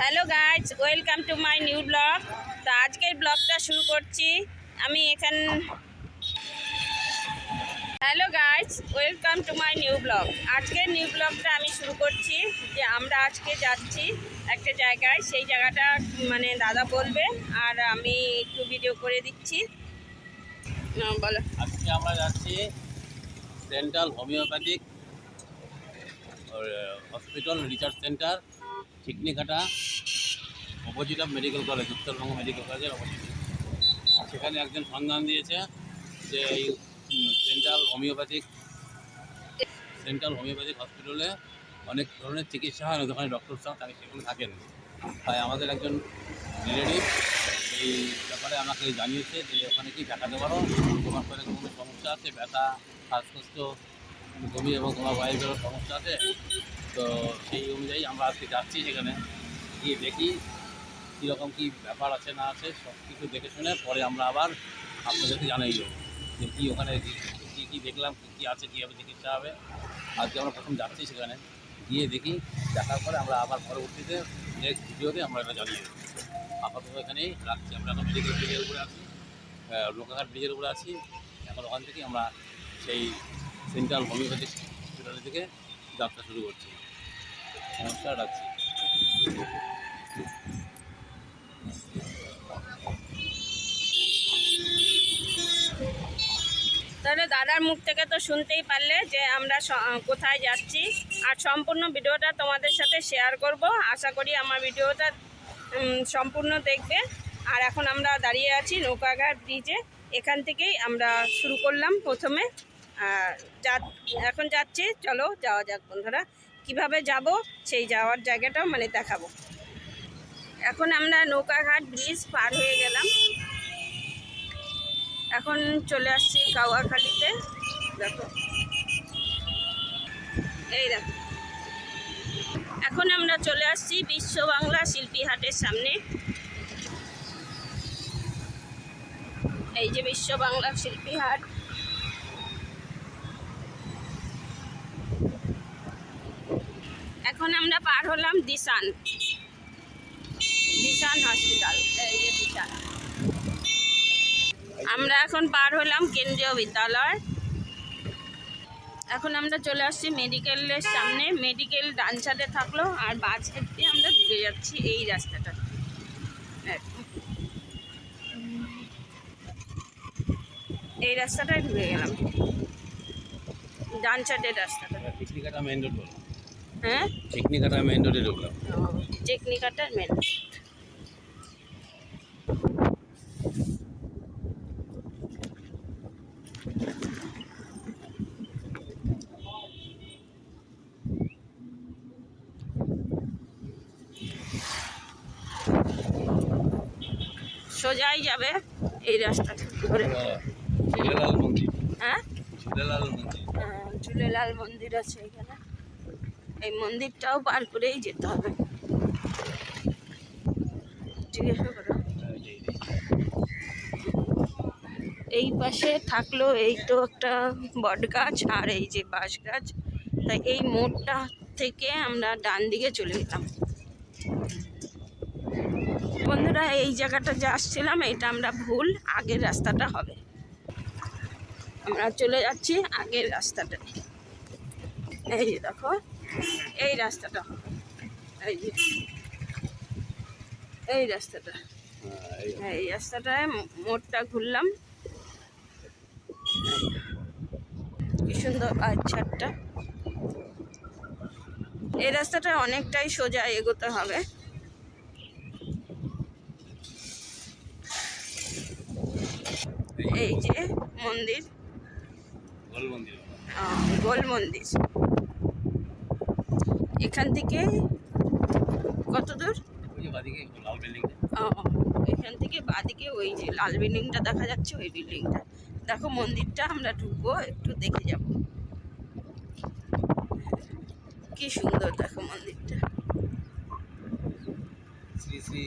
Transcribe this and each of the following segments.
Hello guys welcome to my new blog. তো আজকের ব্লগটা শুরু করছি। আমি এখান hello guys welcome to my new blog. আজকের নিউ ব্লগটা আমি শুরু করছি যে আমরা আজকে যাচ্ছি একটা জায়গায়। সেই জায়গাটা মানে দাদা বলবে, আর আমি একটু ভিডিও করে দিচ্ছি। বলো। আজকে আমরা যাচ্ছি central homoeopathic hospital research centre. Chikanighata opposite of medical college, Uttarbanga medical কলেজের অপোজিট সেখানে একজন সন্ধান দিয়েছে যে এই সেন্ট্রাল হোমিওপ্যাথিক সেন্ট্রাল হোমিওপ্যাথিক হসপিটালে অনেক ধরনের চিকিৎসা হয় ওখানে ডক্টর সাহেব তাকে সেখানে থাকেন তাই আমাদের একজন রিলেটিভ এই ব্যাপারে আমাকে জানিয়েছে যে ওখানে কি দেখাতে পারো তোমার পরে কোনো সমস্যা আছে? ব্যথা, শ্বাসকষ্ট, বমি এবং তোমার ওয়াইফেরও সমস্যা আছে? তো সেই অনুযায়ী আমরা আজকে যাচ্ছি সেখানে। গিয়ে দেখি কীরকম কী ব্যাপার আছে, না আছে সব কিছু দেখে শুনে পরে আমরা আবার আপনাদেরকে জানাই যে কী ওখানে কী কী দেখলাম, কী কী আছে, কীভাবে চিকিৎসা হবে। আজকে আমরা প্রথম যাচ্ছি সেখানে। গিয়ে দেখি, দেখার পরে আমরা আবার পরবর্তীতে নেক্সট ভিডিওতে আমরা এটা জানিয়ে দেবো। আপাতত এখানেই রাখছি আমরা। এখন মেডিকেল ব্রিজের উপরে আছি লোকাঘাট ব্রিজের উপরে আছি। এখন ওখান থেকে আমরা সেই সেন্ট্রাল হোমিওপ্যাথিক হসপিটাল থেকে যাত্রা শুরু করছি। তাহলে দাদার মুখ থেকে তো শুনতেই পারলে যে আমরা কোথায় যাচ্ছি। আর সম্পূর্ণ ভিডিওটা তোমাদের সাথে শেয়ার করব। আশা করি আমার ভিডিওটা সম্পূর্ণ দেখবে। আর এখন আমরা দাঁড়িয়ে আছি নৌকাঘাট ব্রিজে এখান থেকেই আমরা শুরু করলাম প্রথমে। আর যা এখন যাচ্ছি, চলো যাওয়া যাক বন্ধুরা। কীভাবে যাব, সেই যাওয়ার জায়গাটাও মানে দেখাবো। এখন আমরা নৌকাঘাট ব্রিজ পার হয়ে গেলাম। এখন চলে আসছি কাওয়াখালীতে। দেখো। এই দেখো। এখন আমরা চলে আসছি বিশ্ব বাংলা শিল্পী হাটের সামনে। এই যে বিশ্ব বাংলা শিল্পী হাট এখন আমরা পার হলাম দিশান। দিশান হসপিটাল এই দিশান। আমরা এখন পার হলাম কেন্দ্রীয় বিদ্যালয়। এখন আমরা চলে আসছি মেডিকেলের সামনে। মেডিকেল ডান সাইডে থাকল, আর বাঁ সাইড দিয়ে আমরা ঢুকে যাচ্ছি এই রাস্তাটা। এই রাস্তাটায় ঢুকে গেলাম। ডান সাইডের রাস্তাটা মেন রোড হ্যাঁ? চিকনিঘাটা মেন রোডে ঢুকলাম। টেকনিকাটার মেন সোজাই যাবে এই রাস্তাটা ধরে। ঝুলেলাল হ্যাঁ? ঝুলেলাল মন্দির। আহ, ঝুলেলাল মন্দির আছে এখানে। এই মন্দিরটাও পার করেই যেতে হবে। জিজ্ঞাসা এই পাশে থাকল এই তো একটা বট গাছ আর এই যে বাঁশ গাছ। তাই এই মোড়টা থেকে আমরা ডান দিকে চলে যেতাম বন্ধুরা, এই জায়গাটা যে আসছিলাম, এটা আমরা ভুল। আগের রাস্তাটা হবে। আমরা চলে যাচ্ছি আগের রাস্তাটা এই দেখো এই রাস্তাটা। এই যে। এই রাস্তাটা। হ্যাঁ, এই রাস্তাটায় মোড়টা ঘুরলাম। কি সুন্দর আচ্ছাটা এই রাস্তাটা অনেকটাই সোজা এগোতে হবে। এই যে মন্দির। গোল মন্দির। গোল মন্দির। এখান থেকে কত দূর? এখান থেকে বাদিকে ওই যে লাল বিল্ডিংটা দেখা যাচ্ছে ওই বিল্ডিংটা। দেখো মন্দিরটা আমরা ঢুকবো একটু দেখে যাব। কি সুন্দর দেখো মন্দিরটা। শ্রী শ্রী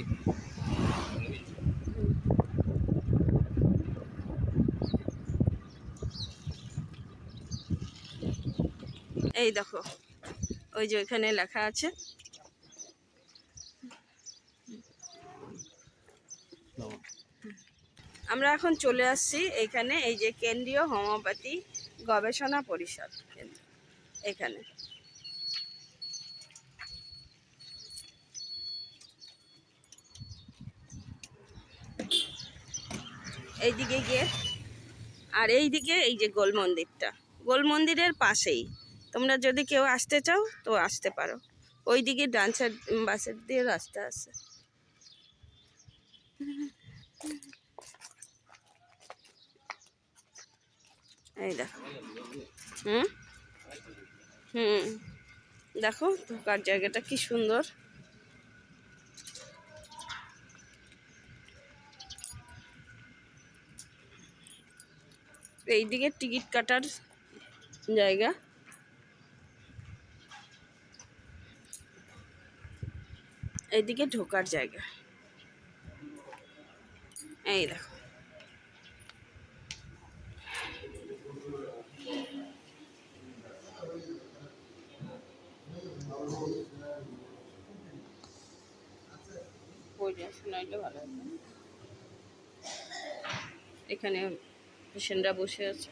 এই দেখো ওই যে ওইখানে লেখা আছে। আমরা এখন চলে আসছি এখানে, এই যে কেন্দ্রীয় হোমিওপ্যাথি গবেষণা পরিষদ কেন্দ্র, এখানে। এইদিকে গিয়ে, আর এইদিকে এই যে গোল মন্দিরটা গোল মন্দিরের পাশেই। তোমরা যদি কেউ আসতে চাও, তো আসতে পারো। ওইদিকে ডান সাইড বাসের দিয়ে রাস্তা আছে। এই দেখো। হুম? হুম। দেখো ঢোকার জায়গাটা কি সুন্দর। এইদিকে টিকিট কাটার জায়গা। এইদিকে ঢোকার জায়গা। এই দেখো। এখানে পেশেন্টরা বসে আছে।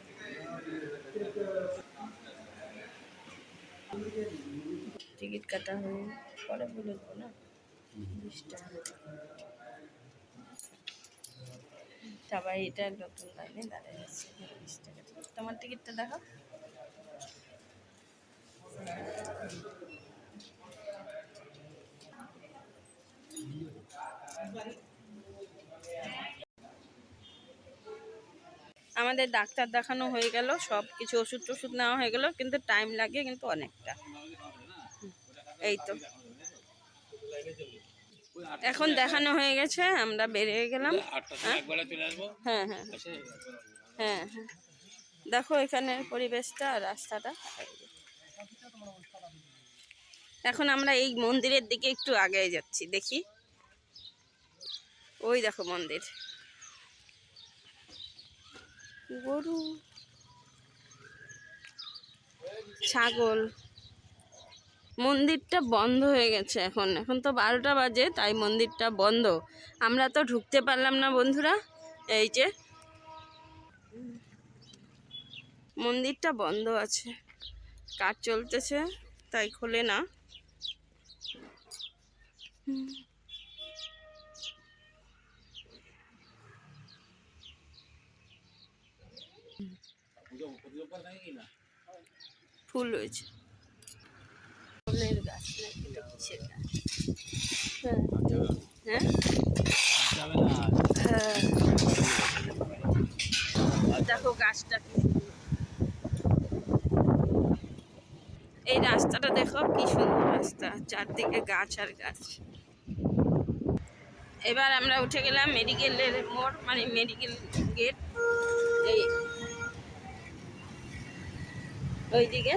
টিকিট কাটা হয়ে পরে বলে দেবো না। সবাই এটা নতুন লাইনে দাঁড়িয়ে আছে। বিশ টাকা তোমার টিকিটটা দেখো আমাদের ডাক্তার দেখানো হয়ে গেল সব কিছু ওষুধ টষুধ নেওয়া হয়ে গেল, কিন্তু টাইম লাগে কিন্তু অনেকটা। এই তো। এখন দেখানো হয়ে গেছে আমরা বেরিয়ে গেলাম। আসব। হ্যাঁ হ্যাঁ। হ্যাঁ হ্যাঁ দেখো এখানের পরিবেশটা রাস্তাটা। এখন আমরা এই মন্দিরের দিকে একটু আগে যাচ্ছি দেখি। ওই দেখো মন্দির। গরু ছাগল। মন্দিরটা বন্ধ হয়ে গেছে এখন। এখন তো বারোটা বাজে, তাই মন্দিরটা বন্ধ। আমরা তো ঢুকতে পারলাম না বন্ধুরা। এই যে, মন্দিরটা বন্ধ আছে। কাজ চলতেছে, তাই খোলে না। ফুল রয়েছে। ফুলের গাছ নাকি এটা কিসের গাছ? হ্যাঁ। হ্যাঁ? হ্যাঁ। দেখো গাছটা এই রাস্তাটা দেখো কি সুন্দর রাস্তা চারদিকে গাছ আর গাছ। এবার আমরা উঠে গেলাম মেডিকেলের মোড় মানে মেডিকেল গেট এই। ওইদিকে।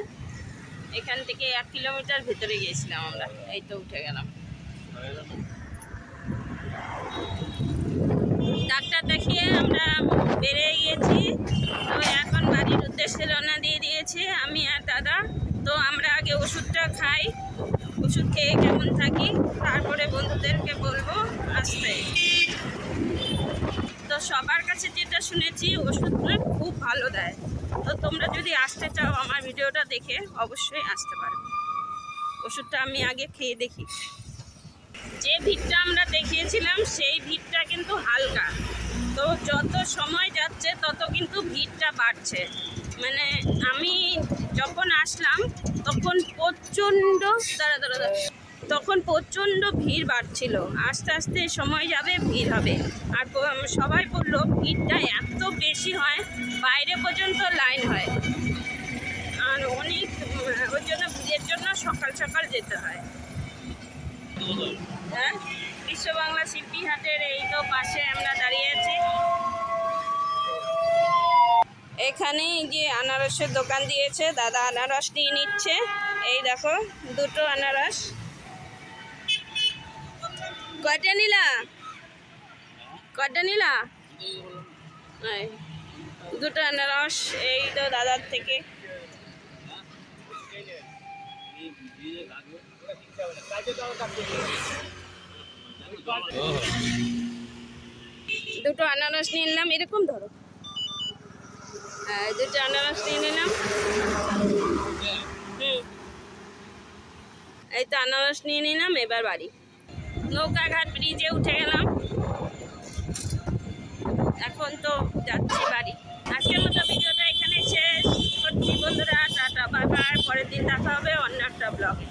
এখান থেকে এক কিলোমিটার ভেতরে গিয়েছিলাম আমরা। এই তো উঠে গেলাম। ডাক্তার দেখিয়ে আমরা বেড়ে গিয়েছি। তো এখন বাড়ির উদ্দেশ্যে রওনা দিয়ে দিয়েছি আমি আর দাদা। তো আমরা আগে ওষুধটা খাই। ওষুধ খেয়ে কেমন থাকি, তারপরে বন্ধুদেরকে বলব। আসতে। তো সবার শুনেছি ওষুধগুলো খুব ভালো দেয়। তো তোমরা যদি আসতে চাও আমার ভিডিওটা দেখে অবশ্যই আসতে পারো। ওষুধটা আমি আগে খেয়ে দেখি। যে ভিড়টা আমরা দেখিয়েছিলাম, সেই ভিড়টা কিন্তু হালকা। তো যত সময় যাচ্ছে, তত কিন্তু ভিড়টা বাড়ছে। মানে আমি যখন আসলাম, তখন প্রচণ্ড, দাঁড়া দাঁড়া দাঁড়া। তখন প্রচণ্ড ভিড় বাড়ছিল। আস্তে আস্তে সময় যাবে, ভিড় হবে। আর সবাই বলল, ভিড়টা এত বেশি হয়, বাইরে পর্যন্ত লাইন হয়। আর অনেক ওই জন্য ভিড়ের জন্য সকাল সকাল যেতে হয়। হ্যাঁ? বিশ্ব বাংলা শিল্পী হাটের এই তো পাশে আমরা দাঁড়িয়ে আছি। এখানে যে আনারসের দোকান দিয়েছে, দাদা আনারস নিয়ে নিচ্ছে। এই দেখো, দুটো আনারস। কয়টা নিলা? কয়টা নিলা? দুটো আনারস এই তো দাদার থেকে। দুটো আনারস নিয়ে নিলাম, এরকম ধরো। দুটো আনারস নিয়ে নিলাম। এই তো আনারস নিয়ে নিলাম, এবার বাড়ি। নৌকাঘাট ব্রিজে উঠে গেলাম। এখন তো যাচ্ছি বাড়ি। আজকের মতো ভিডিওটা এখানে শেষ। করছি বন্ধুরা, টাটা বাই পরের দিন দেখা হবে অন্য একটা ব্লগে